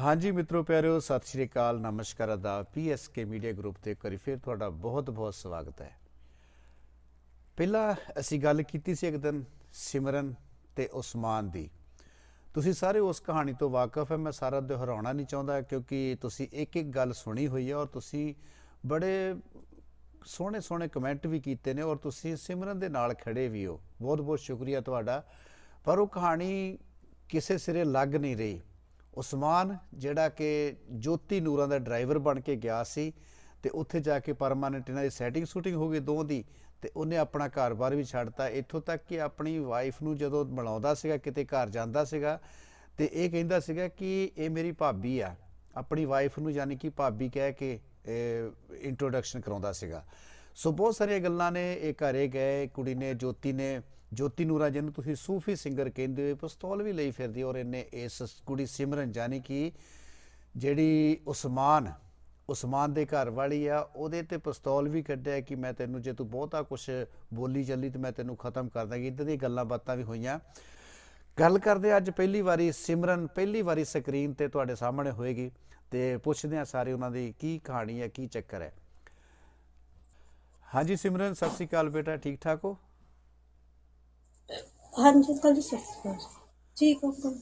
ਹਾਂਜੀ ਮਿੱਤਰੋ, ਪਿਆਰਿਓ, ਸਤਿ ਸ਼੍ਰੀ ਅਕਾਲ, ਨਮਸਕਾਰ ਦਾ ਪੀਐਸਕੇ ਮੀਡੀਆ ਗਰੁੱਪ ਤੇ ਕਰੀ ਫਿਰ ਤੁਹਾਡਾ ਬਹੁਤ-ਬਹੁਤ ਸਵਾਗਤ ਹੈ। ਪਹਿਲਾਂ ਅਸੀਂ ਗੱਲ ਕੀਤੀ ਸੀ ਇੱਕ ਦਿਨ ਸਿਮਰਨ ਤੇ ਉਸਮਾਨ ਦੀ। ਤੁਸੀਂ ਸਾਰੇ ਉਸ ਕਹਾਣੀ ਤੋਂ ਵਾਕਿਫ ਹੈ, ਮੈਂ ਸਾਰਾ ਦੁਹਰਾਉਣਾ ਨਹੀਂ ਚਾਹੁੰਦਾ ਕਿਉਂਕਿ ਤੁਸੀਂ ਇੱਕ ਇੱਕ ਗੱਲ ਸੁਣੀ ਹੋਈ ਹੈ ਔਰ ਤੁਸੀਂ ਬੜੇ ਸੋਹਣੇ ਸੋਹਣੇ ਕਮੈਂਟ ਵੀ ਕੀਤੇ ਨੇ ਔਰ ਤੁਸੀਂ ਸਿਮਰਨ ਦੇ ਨਾਲ ਖੜੇ ਵੀ ਹੋ। ਬਹੁਤ ਬਹੁਤ ਸ਼ੁਕਰੀਆ ਤੁਹਾਡਾ। ਪਰ ਉਹ ਕਹਾਣੀ ਕਿਸੇ ਸਿਰੇ ਲੱਗ ਨਹੀਂ ਰਹੀ। ਉਸਮਾਨ, ਜਿਹੜਾ ਕਿ ਜੋਤੀ ਨੂਰਾਂ ਦਾ ਡਰਾਈਵਰ ਬਣ ਕੇ ਗਿਆ ਸੀ ਤੇ ਉੱਥੇ ਜਾ ਕੇ ਪਰਮਾਨੈਂਟ ਇਹਨਾਂ ਦੀ ਸੈਟਿੰਗ ਸ਼ੂਟਿੰਗ ਹੋ ਗਈ ਦੋ ਦੀ ਤੇ ਉਹਨੇ ਆਪਣਾ ਘਰ-ਬਾਰ ਵੀ ਛੱਡਤਾ ਇੱਥੋਂ ਤੱਕ ਕਿ ਆਪਣੀ ਵਾਈਫ ਨੂੰ ਜਦੋਂ ਮਿਲਾਉਂਦਾ ਸੀਗਾ, ਕਿਤੇ ਘਰ ਜਾਂਦਾ ਸੀਗਾ ਤੇ ਇਹ ਕਹਿੰਦਾ ਸੀਗਾ ਕਿ ਇਹ ਮੇਰੀ ਭਾਬੀ ਆ। ਆਪਣੀ ਵਾਈਫ ਨੂੰ ਯਾਨੀ ਕਿ ਭਾਬੀ ਕਹਿ ਕੇ ਇੰਟਰੋਡਕਸ਼ਨ ਕਰਾਉਂਦਾ ਸੀਗਾ। ਸੋ ਬਹੁਤ ਸਾਰੀਆਂ ਗੱਲਾਂ ਨੇ, ਇਹ ਘਰੇ ਗਏ, ਕੁੜੀ ਨੇ, ਜੋਤੀ ਨੇ ਜੋਤੀ ਨੂਰਾ, ਜਿਹਨੂੰ ਤੁਸੀਂ ਸੂਫੀ ਸਿੰਗਰ ਕਹਿੰਦੇ ਹੋ ਪਿਸਤੌਲ ਵੀ ਲਈ ਫਿਰਦੀ ਔਰ ਇਹਨੇ ਇਸ ਕੁੜੀ ਸਿਮਰਨ ਜਾਨੀ ਕਿ ਜਿਹੜੀ ਉਸਮਾਨ ਉਸਮਾਨ ਦੇ ਘਰ ਵਾਲੀ ਆ, ਉਹਦੇ ਤੇ ਪਿਸਤੌਲ ਵੀ ਕੱਢਿਆ ਕਿ ਮੈਂ ਤੈਨੂੰ, ਜੇ ਤੂੰ ਬਹੁਤਾ ਕੁਝ ਬੋਲੀ ਚੱਲੀ ਤੇ ਮੈਂ ਤੈਨੂੰ ਖਤਮ ਕਰ ਦਾਂਗੀ। ਇਦਾਂ ਦੀਆਂ ਗੱਲਾਂ ਬਾਤਾਂ ਵੀ ਹੋਈਆਂ। ਗੱਲ ਕਰਦੇ ਅੱਜ ਪਹਿਲੀ ਵਾਰੀ ਸਿਮਰਨ, ਪਹਿਲੀ ਵਾਰੀ ਸਕਰੀਨ ਤੇ ਤੁਹਾਡੇ ਸਾਹਮਣੇ ਹੋਏਗੀ ਤੇ ਪੁੱਛਦੇ ਆ ਸਾਰੇ ਉਹਨਾਂ ਦੀ ਕੀ ਕਹਾਣੀ ਹੈ, ਕੀ ਚੱਕਰ ਹੈ। ਹਾਂਜੀ ਸਿਮਰਨ, ਸਤਿ ਸ਼੍ਰੀ ਅਕਾਲ ਬੇਟਾ, ਠੀਕ ਠਾਕ ਹੋ? ਹਾਂਜੀ ਅੰਕਲ ਜੀ ਸਤਿ ਸ਼੍ਰੀ ਅਕਾਲ ਠੀਕ ਹੋ ਅੰਕਲ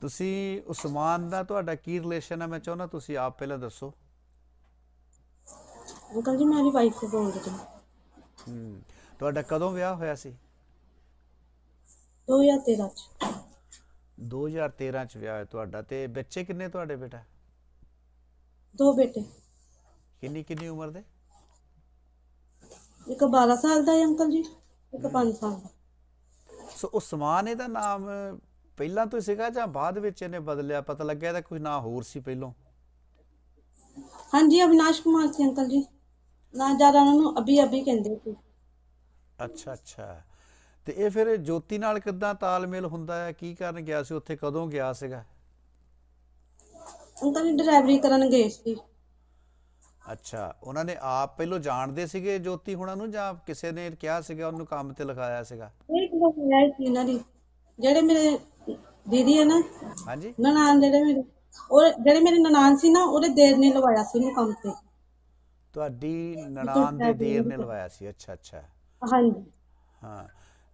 ਤੁਸੀਂ ਉਸਮਾਨ ਦਾ ਤੁਹਾਡਾ ਕੀ ਰਿਲੇਸ਼ਨ ਹੈ ਮੈਂ ਚਾਹੁੰਦਾ ਤੁਸੀਂ ਆਪ ਪਹਿਲਾਂ ਦੱਸੋ। ਅੰਕਲ ਜੀ ਮੇਰੀ ਵਾਈਫ ਬੋਲ ਰਹੀ ਹਾਂ। ਹੂੰ ਤੁਹਾਡਾ ਕਦੋਂ ਵਿਆਹ ਹੋਇਆ ਸੀ? 2013 ਚ। 2013 ਚ ਵਿਆਹ ਹੋਇਆ ਤੁਹਾਡਾ ਤੇ ਬੱਚੇ ਕਿੰਨੇ ਤੁਹਾਡੇ ਬੇਟਾ? ਦੋ ਬੇਟੇ। ਕਿੰਨੀ ਕਿੰਨੀ ਉਮਰ ਦੇ? ਇੱਕ 12 ਸਾਲ ਦਾ ਹੈ ਅੰਕਲ ਜੀ ਇੱਕ 5 ਸਾਲ ਦਾ। ਸੋ ਉਸਮਾਨ ਇਹਦਾ ਨਾਮ ਪਹਿਲਾਂ ਤੋਂ ਸੀਗਾ ਜਾਂ ਬਾਅਦ ਵਿੱਚ ਇਹਨੇ ਬਦਲਿਆ? ਪਤਾ ਲੱਗਿਆ ਇਹਦਾ ਕੋਈ ਨਾਂ ਹੋਰ ਸੀ ਪਹਿਲੋਂ? ਹਾਂਜੀ ਅਵਿਨਾਸ਼ ਕੁਮਾਰ ਸੀ ਅੰਕਲ ਜੀ। ਨਾ ਜ਼ਿਆਦਾ ਉਹਨਾਂ ਨੂੰ ਅਭੀ ਅਭੀ ਕਹਿੰਦੇ ਸੀ। ਅੱਛਾ ਅੱਛਾ। ਤੇ ਇਹ ਫਿਰ ਜੋਤੀ ਨਾਲ ਕਿੱਦਾਂ ਤਾਲਮੇਲ ਹੁੰਦਾ ਹੈ? ਕੀ ਕਰਨ ਗਿਆ ਸੀ? ਉੱਥੇ ਕਦੋਂ ਗਿਆ ਸੀਗਾ? ਅੰਕਲ ਜੀ ਡਰਾਈਵਰੀ ਕਰਨ ਗਏ ਸੀ। ਅੱਛਾ ਉਹਨਾਂ ਨੇ ਆਪ ਪਹਿਲੋਂ ਜਾਣਦੇ ਸੀਗੇ ਜੋਤੀ ਹੁਣਾਂ ਨੂੰ ਜਾਂ ਕਿਸੇ ਨੇ ਕਿਹਾ ਸੀਗਾ ਉਹਨੂੰ ਕੰਮ ਤੇ ਲਗਾਇਆ ਸੀਗਾ? ਇਹ ਕਿਹਦਾ ਹੋਇਆ ਸੀ ਇਹਨਾਂ ਦੀ ਜਿਹੜੇ ਮੇਰੇ ਦੀਦੀ ਹੈ ਨਾ ਹਾਂਜੀ? ਨਨਾਣ ਜਿਹੜੇ ਮੇਰੇ ਉਹ ਜਿਹੜੇ ਮੇਰੇ ਨਨਾਣ ਸੀ ਨਾ ਉਹਦੇ ਦੇਰ ਨੇ ਲਵਾਇਆ ਸੀ ਇਹਨੂੰ ਕੰਮ ਤੇ। ਤੁਹਾਡੀ ਨਨਾਣ ਦੇ ਦੇਰ ਨੇ ਲਵਾਇਆ ਸੀ ਅੱਛਾ ਅੱਛਾ। ਹਾਂਜੀ। ਹਾਂ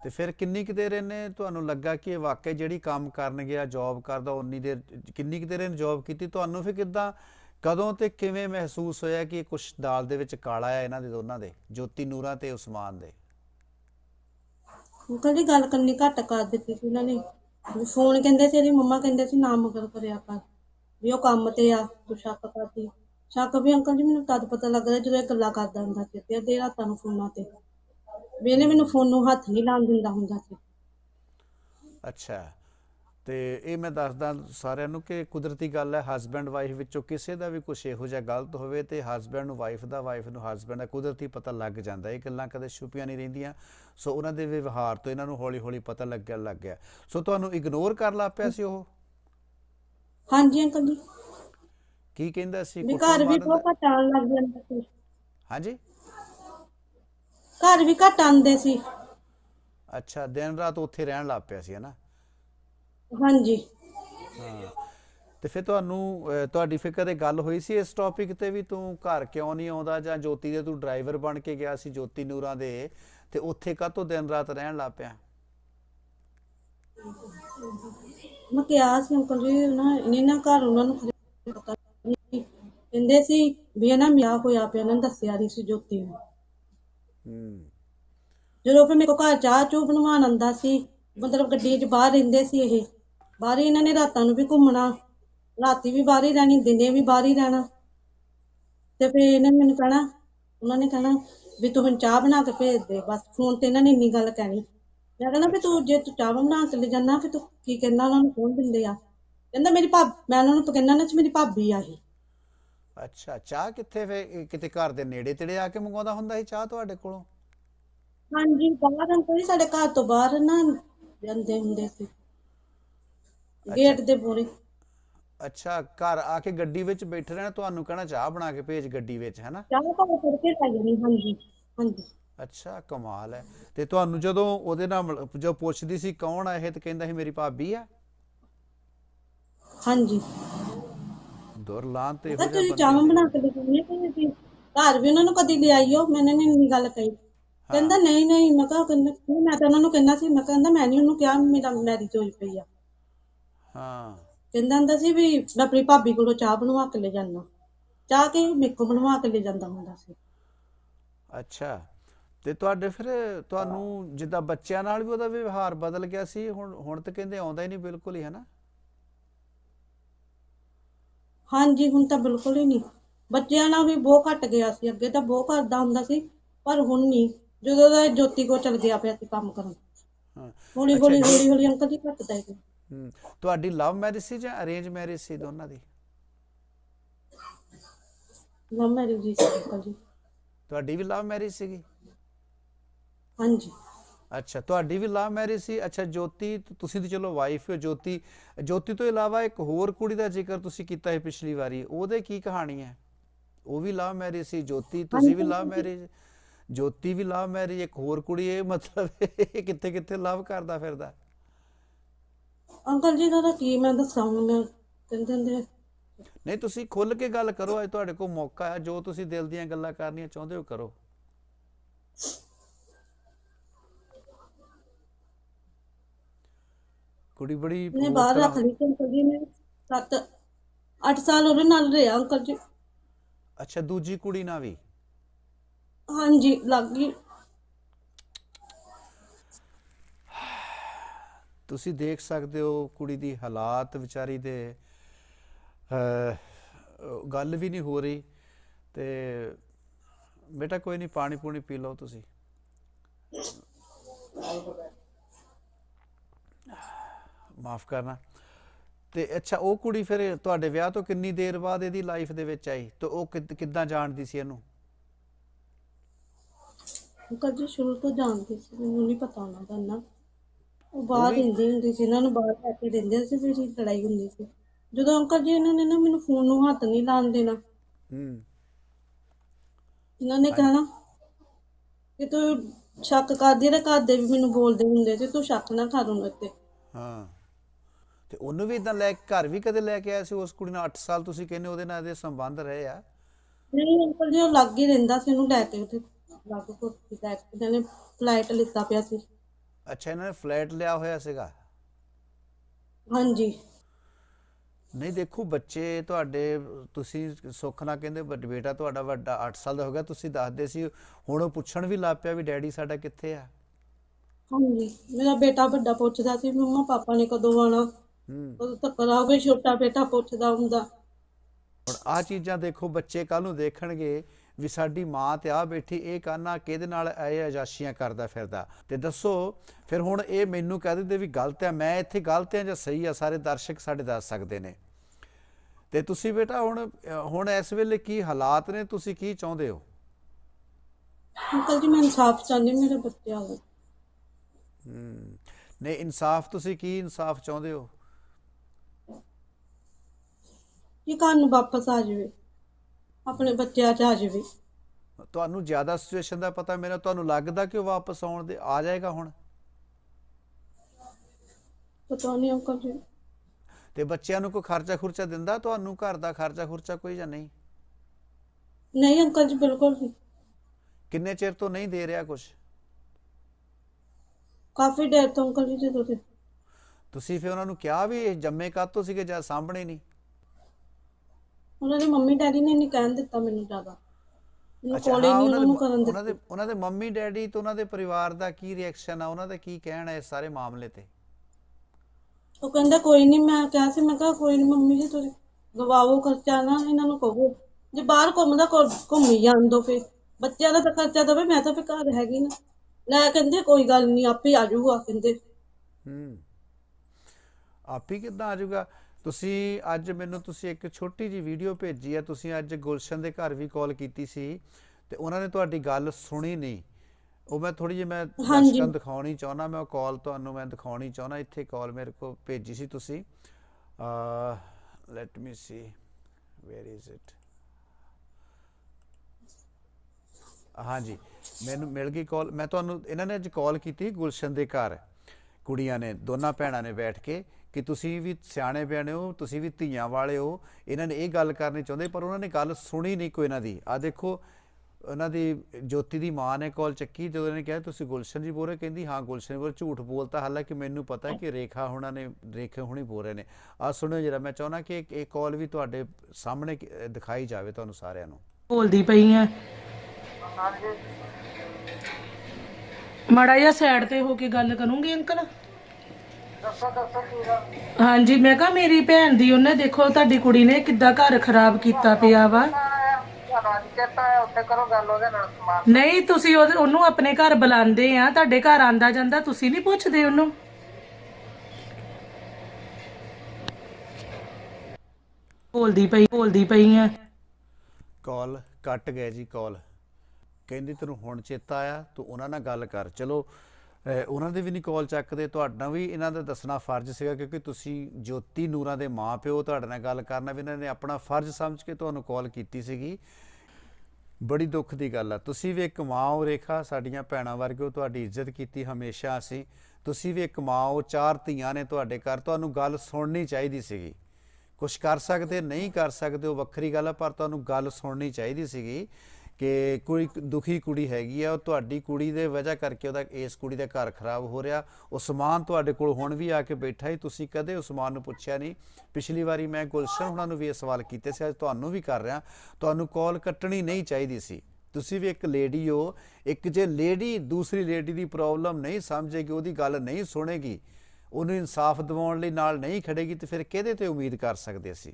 ਤੇ ਫਿਰ ਕਿੰਨੀ ਕੁ ਦੇਰ ਇਹਨੇ ਤੁਹਾਨੂੰ ਲੱਗਾ ਕਿ ਇਹ ਵਾਕਈ ਜਿਹੜੀ ਕੰਮ ਕਰਨ ਗਿਆ ਜੌਬ ਕਰਦਾ ਉਨੀ ਦੇਰ ਕਿੰਨੀ ਕੁ ਦੇਰ ਇਹਨੇ ਜੌਬ ਕੀਤੀ? ਤੁਹਾਨੂੰ ਫਿਰ ਕਿੱਦਾਂ ਕਦੋਂ ਤੇ ਕਿਵੇਂ ਮਹਿਸੂਸ ਹੋਇਆ ਕਿ ਕੁਝ ਦਾਲ ਦੇ ਵਿੱਚ ਕਾਲਾ ਆ ਇਹਨਾਂ ਦੇ ਦੋਨਾਂ ਦੇ ਜੋਤੀ ਨੂਰਾ ਤੇ ਉਸਮਾਨ ਦੇ? ਜੀ ਗੱਲ ਕਰਨੀ ਘੱਟ ਕਰ ਦਿੱਤੀ ਸੀ ਇਹਨਾਂ ਨੇ। ਵੀ ਫੋਨ ਕਹਿੰਦੇ ਸੀ ਇਹਦੀ ਮੰਮਾ ਕਹਿੰਦੇ ਸੀ ਨਾ ਮਗਰ ਕਰਿਆ ਕਰ। ਵੀ ਉਹ ਕੰਮ ਤੇ ਆ ਤੂੰ ਸ਼ੱਕ ਕਰਦੀ। ਸ਼ੱਕ ਵੀ ਅੰਕਲ ਜੀ ਮੈਨੂੰ ਤਦ ਪਤਾ ਲੱਗਦਾ ਜਦੋਂ ਇਹ ਗੱਲਾਂ ਕਰਦਾ ਹੁੰਦਾ ਸੀ ਤੇ ਅੱਧੇ ਰਾਤਾਂ ਨੂੰ ਫੋਨਾਂ ਤੇ। ਵੀ ਇਹਨੇ ਮੈਨੂੰ ਫੋਨ ਨੂੰ ਹੱਥ ਨਹੀਂ ਲਾਉਣ ਦਿੰਦਾ ਹੁੰਦਾ ਸੀ। ਅੱਛਾ। ਤੇ ਇਹ ਮੈਂ ਦੱਸਦਾ ਸਾਰਿਆਂ ਨੂੰ ਕਿ ਕੁਦਰਤੀ ਗੱਲ ਹੈ ਹਸਬੈਂਡ ਵਾਈਫ ਵਿੱਚੋਂ ਕਿਸੇ ਦਾ ਵੀ ਕੁਝ ਇਹੋ ਜਿਹਾ ਗਲਤ ਹੋਵੇ ਤੇ ਹਸਬੈਂਡ ਨੂੰ ਵਾਈਫ ਦਾ ਵਾਈਫ ਨੂੰ ਹਸਬੈਂਡ ਦਾ ਕੁਦਰਤੀ ਪਤਾ ਲੱਗ ਜਾਂਦਾ ਇਹ ਗੱਲਾਂ ਕਦੇ ਛੁਪੀਆਂ ਨਹੀਂ ਰਹਿੰਦੀਆਂ। ਸੋ ਉਹਨਾਂ ਦੇ ਵਿਵਹਾਰ ਤੋਂ ਇਹਨਾਂ ਨੂੰ ਹੌਲੀ-ਹੌਲੀ ਪਤਾ ਲੱਗਣ ਲੱਗ ਗਿਆ। ਸੋ ਤੁਹਾਨੂੰ ਇਗਨੋਰ ਕਰ ਲਾ ਪਿਆ ਸੀ ਉਹ? ਹਾਂਜੀ ਅੰਕਲ ਜੀ। ਕੀ ਕਹਿੰਦਾ ਸੀ? ਵੀ ਘਰ ਵੀ ਬਹੁਤ? ਘੱਟ ਆਉਣ ਲੱਗ ਜਾਂਦਾ ਸੀ। ਹਾਂਜੀ? ਘਰ ਵੀ ਘੱਟ ਆਉਂਦੇ ਸੀ। ਅੱਛਾ ਦਿਨ ਰਾਤ ਉੱਥੇ ਰਹਿਣ ਲੱਗ ਪਿਆ ਸੀ ਹਨਾ ਹਾਂਜੀ। ਹਾਂ। ਤੇ ਫਿਰ ਤੁਹਾਨੂੰ ਅਹ, ਤੁਹਾਡੀ ਫਿਰ ਕਦੇ ਗੱਲ ਹੋਈ ਸੀ ਇਸ ਟੌਪਿਕ ਤੇ ਵੀ ਤੂੰ ਘਰ ਕਿਉਂ ਨਹੀਂ ਆਉਂਦਾ ਜਾਂ ਜੋਤੀ ਦੇ ਤੂੰ ਡਰਾਈਵਰ ਬਣ ਕੇ ਗਿਆ ਸੀ ਜੋਤੀ ਨੂਰਾਂ ਦੇ ਤੇ ਉੱਥੇ ਕਾਹਤੋਂ ਦਿਨ ਰਾਤ ਰਹਿਣ ਲੱਗ ਪਿਆ? ਮੈਂ ਕਿਹਾ ਸੀ ਅੰਕਲ ਜੀ ਨਾ ਇਹਨੇ ਨਾ ਘਰ ਉਹਨਾਂ ਨੂੰ ਪਤਾ ਨਹੀਂ ਕਹਿੰਦੇ ਸੀ ਵੀ ਇਹ ਨਾ ਮਿਆ ਹੋਇਆ ਪਿਆ ਇਹਨਾਂ ਨੇ ਦੱਸਿਆ ਨਹੀਂ ਸੀ ਜੋਤੀ ਨੂੰ। ਹੂੰ। ਜਦੋਂ ਫਿਰ ਮੇਰੇ ਕੋਲ ਘਰ ਚਾਹ ਚੂਹ ਬਣਵਾਉਣ ਆਉਂਦਾ ਸੀ ਮਤਲਬ ਗੱਡੀ 'ਚ ਬਾਹਰ ਰਹਿੰਦੇ ਸੀ ਇਹ। ਬਾਹਰ ਹੀ ਇਹਨਾਂ ਨੇ ਰਾਤਾਂ ਨੂੰ ਵੀ ਘੁੰਮਣਾ ਰਾਤੀ ਵੀ ਬਾਹਰ ਹੀ ਰਹਿਣੀ ਦਿਨੇ ਵੀ ਬਾਹਰ ਹੀ ਰਹਿਣਾ। ਤੇ ਫਿਰ ਇਹਨੇ ਮੈਨੂੰ ਕਹਿਣਾ ਉਹਨਾਂ ਨੇ ਕਹਿਣਾ ਵੀ ਤੂੰ ਮੈਨੂੰ ਚਾਹ ਬਣਾ ਕੇ ਭੇਜ ਦੇ ਬਸ ਫੋਨ ਤੇ ਇਹਨਾਂ ਨੇ ਇੰਨੀ ਗੱਲ ਕਹਿਣੀ। ਮੈਂ ਕਹਿੰਦਾ ਵੀ ਤੂੰ ਜੇ ਤੂੰ ਚਾਹ ਬਣਾ ਕੇ ਲੈ ਜਾਣਾ ਫਿਰ ਤੂੰ ਕੀ ਕਹਿੰਦਾ ਉਹਨਾਂ ਨੂੰ ਕੌਣ ਦਿੰਦੇ ਆ? ਕਹਿੰਦਾ ਮੇਰੀ ਭਾਬ ਮੈਂ ਉਹਨਾਂ ਨੂੰ ਕਹਿੰਦਾ ਨਾ ਮੇਰੀ ਭਾਬੀ ਆ ਇਹ। ਅੱਛਾ ਚਾਹ ਕਿੱਥੇ ਫੇ ਕਿਤੇ ਘਰ ਦੇ ਨੇੜੇ ਤੇੜੇ ਆ ਕੇ ਮੰਗਵਾਉਂਦਾ ਹੁੰਦਾ ਸੀ ਚਾਹ ਤੁਹਾਡੇ ਕੋਲੋਂ? ਹਾਂਜੀ ਬਾਹਰ ਅੰਕਲ ਜੀ ਸਾਡੇ ਘਰ ਤੋਂ ਬਾਹਰ ਨਾ ਜਾਂਦੇ ਹੁੰਦੇ ਸੀ। ਗੇਟ ਦੇ ਪੂਰੇ। ਅੱਛਾ ਘਰ ਆ ਕੇ ਗੱਡੀ ਵਿੱਚ ਬੈਠੇ ਰਹਿਣਾ ਤੁਹਾਨੂੰ ਕਹਿਣਾ ਚਾਹ ਬਣਾ ਕੇ ਭੇਜ ਗੱਡੀ ਵਿੱਚ ਹੈਨਾ? ਚਾਹ ਤਾਂ ਫੜ ਕੇ ਲੈ ਜਾਣੀ ਹਾਂਜੀ ਹਾਂਜੀ। ਅੱਛਾ ਕਮਾਲ ਹੈ। ਤੇ ਤੁਹਾਨੂੰ ਜਦੋਂ ਉਹਦੇ ਨਾਲ ਜੋ ਪੁੱਛਦੀ ਸੀ ਕੌਣ ਆ ਇਹ ਤੇ ਕਹਿੰਦਾ ਸੀ ਮੇਰੀ ਭਾਬੀ ਆ? ਹਾਂਜੀ। ਦੁਰ ਲਾਂ ਤੇ ਇਹੋ ਤੁਸੀਂ ਚਾਵਲ ਬਣਾ ਕੇ ਦੇ ਦਿੰਦੇ ਕਿ ਘਰ ਵੀ ਉਹਨਾਂ ਨੂੰ ਕਦੀ ਲਿਆਈਓ ਮੈंने ਨਹੀਂ ਇੰਨੀ ਗੱਲ ਕਹੀ। ਕਹਿੰਦਾ ਨਹੀਂ ਨਹੀਂ ਮੈਂ ਕਿਹਾ ਕਹਿੰਦਾ ਮੈਂ ਤਾਂ ਉਹਨਾਂ ਨੂੰ ਕਹਿੰਦਾ ਸੀ ਮੈਂ ਕਹਿੰਦਾ ਮੈਂ ਨਹੀਂ ਉਹਨੂੰ ਕਿਹਾ ਮੇਰਾ ਮੈਰਿਜ ਹੋਈ ਪਈ ਆ। ਹਾਂ। ਕਹਿੰਦਾ ਹੁੰਦਾ ਸੀ ਵੀ ਮੈਂ ਆਪਣੀ ਭਾਬੀ ਕੋਲੋਂ ਚਾਹ ਬਣਵਾ ਕੇ ਲੈ ਜਾਂਦਾ। ਚਾਹ ਕੇ ਮੇਰੇ ਕੋਲ ਬਣਵਾ ਕੇ ਲੈ ਜਾਂਦਾ ਹੁੰਦਾ ਸੀ। ਅੱਛਾ। ਤੇ ਤੁਹਾਡੇ ਫਿਰ ਤੁਹਾਨੂੰ ਜਿੱਦਾਂ ਬੱਚਿਆਂ ਨਾਲ ਵੀ ਉਹਦਾ ਵਿਵਹਾਰ ਬਦਲ ਗਿਆ ਸੀ ਹੁਣ ਹੁਣ ਤਾਂ ਕਹਿੰਦੇ ਆਉਂਦਾ ਹੀ ਨਹੀਂ ਬਿਲਕੁਲ ਹੀ ਹੈ ਨਾ ਹਾਂਜੀ ਹੁਣ ਤਾਂ ਬਿਲਕੁਲ ਹੀ ਨਹੀਂ। ਬੱਚਿਆਂ ਨਾਲ ਵੀ ਬਹੁਤ ਘਟ ਗਿਆ ਸੀ। ਅੱਗੇ ਤਾਂ ਬਹੁਤ ਕਰਦਾ ਹੁੰਦਾ ਸੀ ਪਰ ਹੁਣ ਨਹੀਂ। ਜਦੋਂ ਦਾ ਇਹ ਜੋਤੀ ਕੋ ਚਲ ਗਿਆ ਪਿਆ ਸੀ ਕੰਮ ਕਰਨ। ਹਾਂ। ਹੌਲੀ ਹੌਲੀ ਹੌਲੀ ਹੌਲੀ ਅੰਕਲ ਜੀ ਘਟਦਾ ਹੈ ਤੁਹਾਡੀ ਲਵ ਮੈਰਿਜ ਸੀ ਜਾਂ ਅਰੇਂਜ ਮੈਰਿਜ ਸੀ ਦੋਨਾਂ ਦੀ? ਲਵ ਮੈਰਿਜ ਸੀ ਜੀ। ਤੁਹਾਡੀ ਵੀ ਲਵ ਮੈਰਿਜ ਸੀਗੀ? ਹਾਂਜੀ। ਅੱਛਾ ਤੁਹਾਡੀ ਵੀ ਲਵ ਮੈਰਿਜ ਸੀ? ਅੱਛਾ ਜੋਤੀ ਤੁਸੀਂ ਤਾਂ ਚਲੋ ਵਾਈਫ ਹੋ ਜੋਤੀ ਜੋਤੀ ਤੋਂ ਇਲਾਵਾ ਇੱਕ ਹੋਰ ਕੁੜੀ ਦਾ ਜ਼ਿਕਰ ਤੁਸੀਂ ਕੀਤਾ ਸੀ ਪਿਛਲੀ ਵਾਰੀ ਉਹਦੇ ਕੀ ਕਹਾਣੀ ਹੈ? ਉਹ ਵੀ ਲਵ ਮੈਰਿਜ ਸੀ ਜੋਤੀ ਤੁਸੀਂ ਵੀ ਲਵ ਮੈਰਿਜ ਜੋਤੀ ਵੀ ਲਵ ਮੈਰਿਜ ਇੱਕ ਹੋਰ ਕੁੜੀ ਇਹ ਮਤਲਬ ਕਿੱਥੇ ਕਿੱਥੇ ਲਵ ਕਰਦਾ ਫਿਰਦਾ? ਅੰਕਲ ਜੀ ਦਾ ਕੀ ਮੈਂ ਦੱਸਾਂ ਹੁਣ? ਮੈਂ ਕਹਿੰਦੇ ਹੁੰਦੇ ਨਹੀਂ ਤੁਸੀਂ ਖੁੱਲ ਕੇ ਗੱਲ ਕਰੋ ਅੱਜ ਤੁਹਾਡੇ ਕੋਲ ਮੌਕਾ ਹੈ ਜੋ ਤੁਸੀਂ ਦਿਲ ਦੀਆਂ ਗੱਲਾਂ ਕਰਨੀਆਂ ਚਾਹੁੰਦੇ ਹੋ ਕਰੋ। ਕੁੜੀ ਬੜੀ ਨੇ ਹੋਰ ਬਾਹਰ ਰੱਖ ਲਈ ਅੰਕਲ ਜੀ ਨੇ। 7 8 ਸਾਲ ਉਹਦੇ ਨਾਲ ਰਿਹਾ ਅੰਕਲ ਜੀ। ਅੱਛਾ ਦੂਜੀ ਕੁੜੀ ਨਾਲ ਵੀ? ਹਾਂਜੀ ਲੱਗ ਗਈ। ਤੁਸੀਂ ਦੇਖ ਸਕਦੇ ਹੋ ਕੁੜੀ ਦੀ ਹਾਲਾਤ ਵਿਚਾਰੀ ਦੇ ਗੱਲ ਵੀ ਨਹੀਂ ਹੋ ਰਹੀ ਤੇ ਬੇਟਾ ਕੋਈ ਨਹੀਂ, ਪਾਣੀ ਪੂਣੀ ਪੀ ਲਓ ਤੁਸੀਂ। ਮਾਫ ਕਰਨਾ। ਤੇ ਅੱਛਾ, ਉਹ ਕੁੜੀ ਫਿਰ ਤੁਹਾਡੇ ਵਿਆਹ ਤੋਂ ਕਿੰਨੀ ਦੇਰ ਬਾਅਦ ਇਹਦੀ ਲਾਈਫ ਦੇ ਵਿੱਚ ਆਈ? ਤੇ ਉਹ ਕਿੱਦਾਂ ਜਾਣਦੀ ਸੀ ਇਹਨੂੰ? ਅੰਕਲ ਜੀ ਸ਼ੁਰੂ ਤੋਂ ਜਾਣਦੇ ਸੀ, ਮੈਨੂੰ ਨਹੀਂ ਪਤਾ ਉਹਨਾਂ ਦਾ ਨਾ। ਉਹ ਬਾਹਰ ਰਹਿੰਦੇ ਹੁੰਦੇ ਸੀ ਇਹਨਾਂ ਨੂੰ ਬਾਹਰ ਲੈ ਕੇ ਦਿੰਦੇ ਸੀ ਫਿਰ ਇਹ ਲੜਾਈ ਹੁੰਦੀ ਸੀ। ਜਦੋਂ ਅੰਕਲ ਜੀ ਇਹਨਾਂ ਨੇ ਨਾ ਮੈਨੂੰ ਫੋਨ ਨੂੰ ਹੱਥ ਨਹੀਂ ਲਾਣ ਦੇਣਾ। ਹੂੰ। ਇਹਨਾਂ ਨੇ ਕਹਿਣਾ ਕਿ ਤੂੰ ਸ਼ੱਕ ਕਰਦੀ ਤੇ ਘਰ ਦੇ ਵੀ ਮੈਨੂੰ ਬੋਲਦੇ ਹੁੰਦੇ ਸੀ ਤੂੰ ਸ਼ੱਕ ਨਾ ਕਰ ਉਹਨਾਂ ਤੇ ਹਾਂ। ਤੇ ਉਹਨੂੰ ਵੀ ਇਦਾਂ ਲੈ ਕੇ ਘਰ ਵੀ ਕਦੇ ਲੈ ਕੇ ਆਇਆ ਸੀ ਉਸ ਕੁੜੀ ਨਾਲ 8 ਸਾਲ ਤੁਸੀਂ ਕਹਿੰਦੇ ਉਹਦੇ ਨਾਲ ਇਹਦੇ ਸੰਬੰਧ ਰਹੇ ਆ? ਨਹੀਂ ਅੰਕਲ ਜੀ ਉਹ ਲੱਗ ਹੀ ਰਹਿੰਦਾ ਸੀ ਉਹਨੂੰ ਲੈ ਕੇ ਉੱਥੇ ਲੱਗ ਕੋਠੀ ਲੈ ਕੇ ਇਹਨਾਂ ਨੇ ਫਲਾਈਟ ਲਿੱਤਾ ਪਿਆ ਸੀ। ਅੱਛਾ ਇਹਨਾਂ ਨੇ ਫਲੈਟ ਲਿਆ ਹੋਇਆ ਸੀਗਾ? ਹਾਂਜੀ। ਨਹੀਂ ਦੇਖੋ ਬੱਚੇ ਤੁਹਾਡੇ ਤੁਸੀਂ ਸੁੱਖ ਨਾਲ ਕਹਿੰਦੇ ਬੇਟਾ ਤੁਹਾਡਾ ਵੱਡਾ 8 ਸਾਲ ਦਾ ਹੋ ਗਿਆ ਤੁਸੀਂ ਦੱਸਦੇ ਸੀ ਹੁਣ ਉਹ ਪੁੱਛਣ ਵੀ ਲੱਗ ਪਿਆ ਵੀ ਡੈਡੀ ਸਾਡਾ ਕਿੱਥੇ ਆ? ਹਾਂਜੀ। ਮੇਰਾ ਬੇਟਾ ਵੱਡਾ ਪੁੱਛਦਾ ਸੀ ਮੰਮਾ ਪਾਪਾ ਨੇ ਕਦੋਂ ਆਉਣਾ? ਹੂੰ। ਉਦੋਂ ਤੱਕ ਆ ਕੋਈ ਛੋਟਾ ਬੇਟਾ ਪੁੱਛਦਾ ਹੁੰਦਾ। ਹੁਣ ਆ ਚੀਜ਼ਾਂ ਦੇਖੋ ਬੱਚੇ ਕੱਲ ਨੂੰ ਦੇਖਣਗੇ ਵੀ ਸਾਡੀ ਮਾਂ ਤੇ ਆ ਬੈਠੀ ਇਹ ਕਾਨਾ ਕਿਹਦੇ ਨਾਲ ਇਹ ਅਜਾਸ਼ੀਆਂ ਕਰਦਾ ਫਿਰਦਾ? ਤੇ ਦੱਸੋ ਫਿਰ ਹੁਣ ਇਹ ਮੈਨੂੰ ਕਹਿ ਦਿੰਦੇ ਵੀ ਗਲਤ ਆ ਮੈਂ ਇੱਥੇ ਗਲਤ ਆ ਜਾਂ ਸਹੀ ਆ? ਸਾਰੇ ਦਰਸ਼ਕ ਸਾਡੇ ਦੱਸ ਸਕਦੇ ਨੇ। ਤੇ ਤੁਸੀਂ ਬੇਟਾ ਹੁਣ ਹੁਣ ਇਸ ਵੇਲੇ ਕੀ ਹਾਲਾਤ ਨੇ? ਤੁਸੀਂ ਕੀ ਚਾਹੁੰਦੇ ਹੋ? ਅੰਕਲ ਜੀ ਮੈਂ ਇਨਸਾਫ ਚਾਹੁੰਦੀ ਮੇਰੇ ਬੱਚਿਆਂ ਦਾ ਹਮ, ਨਹੀਂ ਇਨਸਾਫ ਤੁਸੀਂ ਕੀ ਇਨਸਾਫ ਚਾਹੁੰਦੇ ਹੋ? ਕਿ ਘਰ ਨੂੰ ਵਾਪਸ ਆ ਜਾਵੇ। ਆਪਣੇ ਬੱਚਿਆਂ 'ਚ ਆ ਜਾਵੇ। ਤੁਹਾਨੂੰ ਜ਼ਿਆਦਾ ਸਿਚੁਏਸ਼ਨ ਦਾ ਪਤਾ ਮੇਰਾ ਤੁਹਾਨੂੰ ਲੱਗਦਾ ਕਿ ਉਹ ਵਾਪਸ ਆਉਣ ਦੇ ਆ ਜਾਏਗਾ ਹੁਣ? ਪਤਾ ਨਹੀਂ ਅੰਕਲ ਜੀ ਤੇ ਬੱਚਿਆਂ ਨੂੰ ਕੋਈ ਖਰਚਾ ਖੁਰਚਾ ਦਿੰਦਾ ਤੁਹਾਨੂੰ? ਘਰ ਦਾ ਖਰਚਾ ਖੁਰਚਾ ਕੋਈ ਜਾਂ ਨਹੀਂ? ਨਹੀਂ ਅੰਕਲ ਜੀ ਬਿਲਕੁਲ ਨਹੀਂ ਕਿੰਨੇ ਚਿਰ ਤੋਂ ਨਹੀਂ ਦੇ ਰਿਹਾ ਕੁਝ ਕਾਫੀ ਦੇਰ ਤੋਂ ਅੰਕਲ ਜੀ ਜਦੋਂ ਤੁਸੀਂ ਫਿਰ ਉਹਨਾਂ ਨੂੰ ਕਿਹਾ ਵੀ ਇਹ ਜੰਮੇ ਕਾਤੋਂ ਸੀਗੇ ਜਾਂ ਸਾਹਮਣੇ ਨਹੀਂ? ਉਹਨਾਂ ਦੇ ਮੰਮੀ ਡੈਡੀ ਨੇ ਨਹੀਂ ਕਹਿਣ ਦਿੱਤਾ ਮੈਨੂੰ ਜ਼ਿਆਦਾ। ਮੈਨੂੰ ਅੱਛਾ ਕੋਲੇ ਹਾਂ ਨਹੀਂ ਉਹਨਾਂ ਉਹਨਾਂ ਨੂੰ ਦੇ ਕਰਨ ਉਹਨਾਂ ਦਿੱਤਾ ਦੇ ਉਹਨਾਂ ਦੇ ਮੰਮੀ ਡੈਡੀ ਤੇ ਉਹਨਾਂ ਦੇ ਪਰਿਵਾਰ ਦਾ ਕੀ ਰਿਐਕਸ਼ਨ ਆ? ਉਹਨਾਂ ਦਾ ਕੀ ਕਹਿਣਾ ਇਸ ਸਾਰੇ ਮਾਮਲੇ ਤੇ? ਉਹ ਕਹਿੰਦਾ ਕੋਈ ਨਹੀਂ ਮੈਂ ਕਿਹਾ ਸੀ ਮੈਂ ਕਿਹਾ ਕੋਈ ਨਹੀਂ ਮੰਮੀ ਜੀ ਤੁਸੀਂ ਗਵਾਓ ਖਰਚਾ ਨਾ ਇਹਨਾਂ ਨੂੰ ਕਹੋ। ਜੇ ਬਾਹਰ ਘੁੰਮਦਾ ਘੁ- ਘੁੰਮੀ ਜਾਣ ਦੋ ਫੇ ਬੱਚਿਆਂ ਦਾ ਤਾਂ ਖਰਚਾ ਦਵੇ ਮੈਂ ਤਾਂ ਫੇ ਘਰ ਹੈਗੀ ਨਾ। ਲੈ ਕਹਿੰਦੇ ਕੋਈ ਗੱਲ ਨਹੀਂ ਆਪੇ ਆ ਜਾਊਗਾ ਕਹਿੰਦੇ। ਹੂੰ। ਆਪ ਕਿੱਦਾਂ ਆ ਜਾਊਗਾ? ਤੁਸੀਂ ਅੱਜ ਮੈਨੂੰ ਤੁਸੀਂ ਇੱਕ ਛੋਟੀ ਜੀ ਵੀਡੀਓ ਭੇਜੀ ਆ ਤੁਸੀਂ ਅੱਜ ਗੁਲਸ਼ਨ ਦੇ ਘਰ ਵੀ ਕਾਲ ਕੀਤੀ ਸੀ ਤੇ ਉਹਨਾਂ ਨੇ ਤੁਹਾਡੀ ਗੱਲ ਸੁਣੀ ਨਹੀਂ। ਉਹ ਮੈਂ ਥੋੜੀ ਜਿਹੀ ਮੈਂ। ਦਰਸ਼ਕਾਂ ਦਿਖਾਉਣੀ ਚਾਹੁੰਦਾ ਮੈਂ ਉਹ ਕਾਲ ਤੁਹਾਨੂੰ ਮੈਂ ਦਿਖਾਉਣੀ ਚਾਹੁੰਦਾ ਇੱਥੇ ਕਾਲ ਮੇਰੇ ਕੋਲ ਭੇਜੀ ਸੀ ਤੁਸੀਂ। Let me see where is it ਹਾਂਜੀ ਮੈਨੂੰ ਮਿਲ ਗਈ ਕਾਲ ਮੈਂ ਤੁਹਾਨੂੰ ਇਹਨਾਂ ਨੇ ਅੱਜ ਕਾਲ ਕੀਤੀ ਗੁਲਸ਼ਨ ਦੇ ਘਰ। ਕੁੜੀਆਂ ਨੇ ਦੋਨਾਂ ਭੈਣਾਂ ਨੇ ਬੈਠ ਕੇ ਕਿ ਤੁਸੀਂ ਵੀ ਸਿਆਣੇ ਬਿਆਣੇ ਹੋ ਤੁਸੀਂ ਵੀ ਧੀਆਂ ਵਾਲੇ ਹੋ ਇਹਨਾਂ ਨੇ ਇਹ ਗੱਲ ਕਰਨੀ ਚਾਹੁੰਦੇ ਪਰ ਉਹਨਾਂ ਨੇ ਗੱਲ ਸੁਣੀ ਨਹੀਂ ਕੋਈ ਇਹਨਾਂ ਦੀ। ਆ ਦੇਖੋ ਉਹਨਾਂ ਦੀ ਜੋਤੀ ਦੀ ਮਾਂ ਨੇ ਕਾਲ ਚੱਕੀ ਜਦੋਂ ਇਹਨੇ ਕਿਹਾ ਤੁਸੀਂ ਗੁਲਸ਼ਨ ਜੀ ਬੋਲ ਰਹੇ ਕਹਿੰਦੀ ਹਾਂ ਗੁਲਸ਼ਨ ਬੋਲ ਝੂਠ ਬੋਲਤਾ ਹਾਲਾਂਕਿ ਮੈਨੂੰ ਪਤਾ ਹੈ ਕਿ ਰੇਖਾ ਹੁਣਾਂ ਨੇ ਰੇਖਾ ਹੁਣੀ ਬੋਲ ਰਹੇ ਨੇ। ਆ ਸੁਣਿਓ ਜਰਾ ਮੈਂ ਚਾਹੁੰਦਾ ਕਿ ਇਹ ਕਾਲ ਵੀ ਤੁਹਾਡੇ ਸਾਹਮਣੇ ਦਿਖਾਈ ਜਾਵੇ ਤੁਹਾਨੂੰ ਸਾਰਿਆਂ ਨੂੰ। ਬੋਲਦੀ ਪਈ ਆ ਮਾੜਾ ਜਿਹਾ ਸਾਈਡ ਤੇ ਹੋ ਕੇ ਗੱਲ ਕਰੂੰਗੀ ਅੰਕਲ? ਹਾਂਜੀ, ਮੈਂ ਕਹਾ ਮੇਰੀ ਭੈਣ ਦੀ ਉਹਨੇ ਦੇਖੋ, ਤੁਹਾਡੀ ਕੁੜੀ ਨੇ ਕਿੱਦਾਂ ਘਰ ਖਰਾਬ ਕੀਤਾ ਪਿਆ ਵਾ। ਨਹੀਂ, ਤੁਸੀਂ ਉਹਦੇ- ਉਹਨੂੰ ਆਪਣੇ ਘਰ ਬੁਲਾਉਂਦੇ ਆ, ਤੁਹਾਡੇ ਘਰ ਆਂਦਾ ਜਾਂਦਾ, ਤੁਸੀਂ ਨਹੀਂ ਪੁੱਛਦੇ ਉਹਨੂੰ। ਬੋਲਦੀ ਪਈ ਬੋਲਦੀ ਪਈ ਆ। ਕਾਲ ਕੱਟ ਗਏ ਜੀ, ਕਾਲ। ਕਹਿੰਦੀ ਤੈਨੂੰ ਹੁਣ ਚੇਤਾ ਆਇਆ, ਤੂੰ ਉਹਨਾਂ ਨਾਲ ਗੱਲ ਕਰ। ਚਲੋ ਉਹਨਾਂ ਦੇ ਵੀ ਨਹੀਂ ਕਾਲ ਚੱਕਦੇ, ਤੁਹਾਡਾ ਵੀ ਇਹਨਾਂ ਦਾ ਦੱਸਣਾ ਫਰਜ਼ ਸੀਗਾ ਕਿਉਂਕਿ ਤੁਸੀਂ ਜੋਤੀ ਨੂਰਾਂ ਦੇ ਮਾਂ ਪਿਓ, ਤੁਹਾਡੇ ਨਾਲ ਗੱਲ ਕਰਨਾ ਵੀ ਇਹਨਾਂ ਨੇ ਆਪਣਾ ਫਰਜ਼ ਸਮਝ ਕੇ ਤੁਹਾਨੂੰ ਕਾਲ ਕੀਤੀ ਸੀਗੀ। ਬੜੀ ਦੁੱਖ ਦੀ ਗੱਲ ਆ। ਤੁਸੀਂ ਵੀ ਇੱਕ ਮਾਂ ਹੋ ਰੇਖਾ, ਸਾਡੀਆਂ ਭੈਣਾਂ ਵਰਗੇ ਹੋ, ਤੁਹਾਡੀ ਇੱਜ਼ਤ ਕੀਤੀ ਹਮੇਸ਼ਾ ਅਸੀਂ। ਤੁਸੀਂ ਵੀ ਇੱਕ ਮਾਂ ਹੋ, ਚਾਰ ਧੀਆਂ ਨੇ ਤੁਹਾਡੇ ਘਰ, ਤੁਹਾਨੂੰ ਗੱਲ ਸੁਣਨੀ ਚਾਹੀਦੀ ਸੀਗੀ। ਕੁਝ ਕਰ ਸਕਦੇ, ਨਹੀਂ ਕਰ ਸਕਦੇ, ਉਹ ਵੱਖਰੀ ਗੱਲ ਆ, ਪਰ ਤੁਹਾਨੂੰ ਗੱਲ ਸੁਣਨੀ ਚਾਹੀਦੀ ਸੀਗੀ। ਕਿ ਕੋਈ ਦੁਖੀ ਕੁੜੀ ਹੈਗੀ ਆ, ਉਹ ਤੁਹਾਡੀ ਕੁੜੀ ਦੇ ਵਜ੍ਹਾ ਕਰਕੇ ਉਹਦਾ ਇਸ ਕੁੜੀ ਦਾ ਘਰ ਖਰਾਬ ਹੋ ਰਿਹਾ। ਉਸਮਾਨ ਤੁਹਾਡੇ ਕੋਲ ਹੁਣ ਵੀ ਆ ਕੇ ਬੈਠਾ ਹੀ ਤੁਸੀਂ ਕਦੇ ਉਸਮਾਨ ਨੂੰ ਪੁੱਛਿਆ ਨਹੀਂ। ਪਿਛਲੀ ਵਾਰੀ ਮੈਂ ਗੁਲਸ਼ਨ ਉਹਨਾਂ ਨੂੰ ਵੀ ਇਹ ਸਵਾਲ ਕੀਤੇ ਸੀ, ਅੱਜ ਤੁਹਾਨੂੰ ਵੀ ਕਰ ਰਿਹਾ। ਤੁਹਾਨੂੰ ਕਾਲ ਕੱਟਣੀ ਨਹੀਂ ਚਾਹੀਦੀ ਸੀ। ਤੁਸੀਂ ਵੀ ਇੱਕ ਲੇਡੀ ਹੋ, ਇੱਕ ਜੇ ਲੇਡੀ ਦੂਸਰੀ ਲੇਡੀ ਦੀ ਪ੍ਰੋਬਲਮ ਨਹੀਂ ਸਮਝੇਗੀ, ਉਹਦੀ ਗੱਲ ਨਹੀਂ ਸੁਣੇਗੀ, ਉਹਨੂੰ ਇਨਸਾਫ ਦਿਵਾਉਣ ਲਈ ਨਾਲ ਨਹੀਂ ਖੜੇਗੀ, ਤੇ ਫਿਰ ਕਿਹਦੇ ਤੇ ਉਮੀਦ ਕਰ ਸਕਦੇ ਅਸੀਂ?